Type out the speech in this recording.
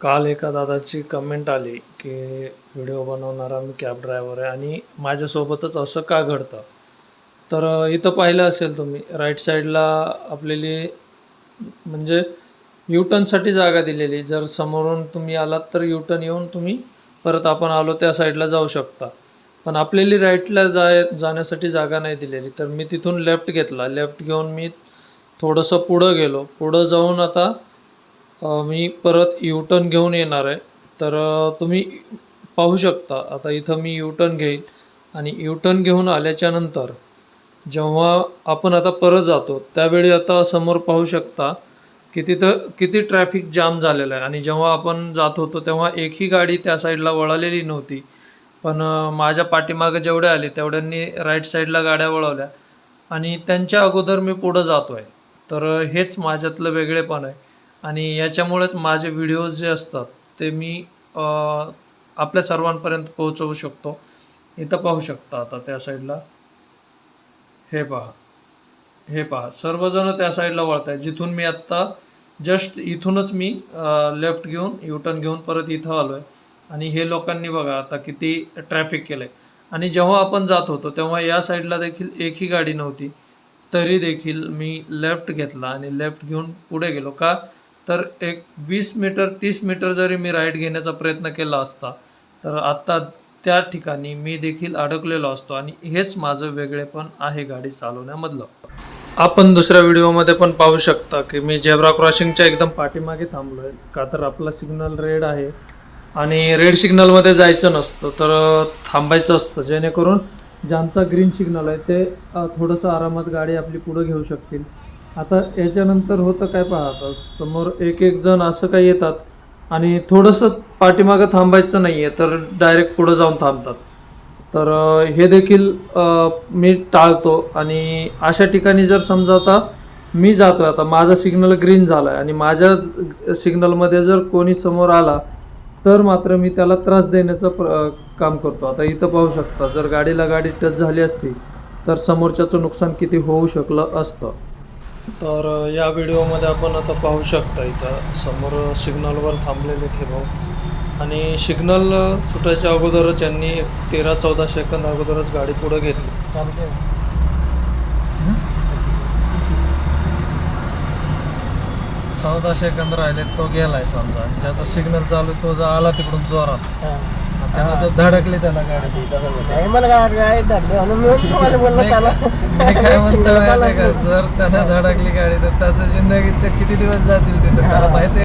काल एका दादाची कमेंट आली की व्हिडिओ बनवणारा मी कॅब ड्रायव्हर आहे आणि माझ्यासोबतच असं का घडतं? तर इथं पाहिलं असेल तुम्ही राईट साईडला आपलेली म्हणजे युटर्नसाठी जागा दिलेली. जर समोरून तुम्ही आलात तर युटर्न येऊन तुम्ही परत आपण आलो त्या साईडला जाऊ शकता. पण आपल्याली राईटला जाय जाण्यासाठी जागा नाही दिलेली. तर मी तिथून लेफ्ट घेतला. लेफ्ट घेऊन मी थोडंसं पुढं गेलो. पुढं जाऊन आता मी परत यू टर्न घेऊन येणार आहे. तर तुम्ही पाहू शकता. आता इथं मी यू टर्न घेईल आणि यू टर्न घेऊन आल्याच्यानंतर जेव्हा आपण आता परत जातो त्यावेळी आता समोर पाहू शकता की तिथं किती ट्रॅफिक जाम झालेलं आहे. आणि जेव्हा आपण जात होतो तेव्हा एकही गाडी त्या साईडला वळालेली नव्हती. पण माझ्या पाठीमागं जेवढे आले तेवढ्यांनी राईट साईडला गाड्या वळवल्या. आणि त्यांच्या अगोदर मी पुढं जातो आहे तर हेच माझ्यातलं वेगळेपण आहे. आणि याच्यामुळेच माझे व्हिडिओज जे असतात ते मी आपल्या सर्वांपर्यंत पोहोचवू शकतो. इथं पाहू शकता आता त्या साईडला हे पहा. हे पहा. सर्वजण त्या साईडला वळत आहे जिथून मी आत्ता जस्ट इथूनच मी लेफ्ट घेऊन युटर्न घेऊन परत इथं आलो आहे आणि हे लोकांनी बघा आता किती ट्रॅफिक केलं आहे आणि जेव्हा आपण जात होतो तेव्हा या साईडला देखील एकही गाडी नव्हती. तरी देखील मी लेफ्ट घेतला आणि लेफ्ट घेऊन पुढे गेलो. का? तर एक वीस मीटर तीस मीटर जरी मी राईट घेण्याचा प्रयत्न केला असता तर आत्ता त्या ठिकाणी मी देखील अडकलेलो असतो आणि हेच माझं वेगळेपण आहे गाडी चालवण्यामधलं. आपण दुसऱ्या व्हिडिओमध्ये पण पाहू शकता की मी झेब्रा क्रॉसिंगच्या एकदम पाठीमागे थांबलो आहे का तर आपला सिग्नल रेड आहे आणि रेड सिग्नलमध्ये जायचं नसतं तर थांबायचं असतं. जेणेकरून ज्यांचा ग्रीन सिग्नल आहे ते थोडंसं आरामात गाडी आपली पुढं घेऊ शकतील. आता याच्यानंतर होतं काय पाहता समोर एक एक जण असं काही येतात आणि थोडंसं पाठीमागं थांबायचं नाही आहे तर डायरेक्ट पुढं जाऊन थांबतात. तर हे देखील मी टाळतो आणि अशा ठिकाणी जर समजा आता मी जातो आता माझा सिग्नल ग्रीन झाला आहे आणि माझ्या सिग्नलमध्ये जर कोणी समोर आला तर मात्र मी त्याला त्रास देण्याचं प्र काम करतो. आता इथं पाहू शकता जर गाडीला गाडी टच झाली असती तर समोरच्याचं नुकसान किती होऊ शकलं असतं. तर या व्हिडिओमध्ये आपण आता पाहू शकता इथं समोर सिग्नलवर थांबलेले ते भाऊ. आणि सिग्नल सुटायच्या अगोदरच यांनी एक तेरा चौदा सेकंद अगोदरच गाडी पुढे घेतली. चालते चौदा सेकंद राहिले तो गेलाय समजा. ज्याचा सिग्नल चालू आहे तो जर आला तिकडून जोरात. त्याला धडकली त्याला गाडी नाही मला काय काय धरले म्हणून मी तुम्हाला बोललो त्याला. मी काय म्हणतो माहिती आहे का? जर त्यानं धडकली गाडी तर त्याचं जिंदगीचे किती दिवस जातील तिथे? त्याला माहिती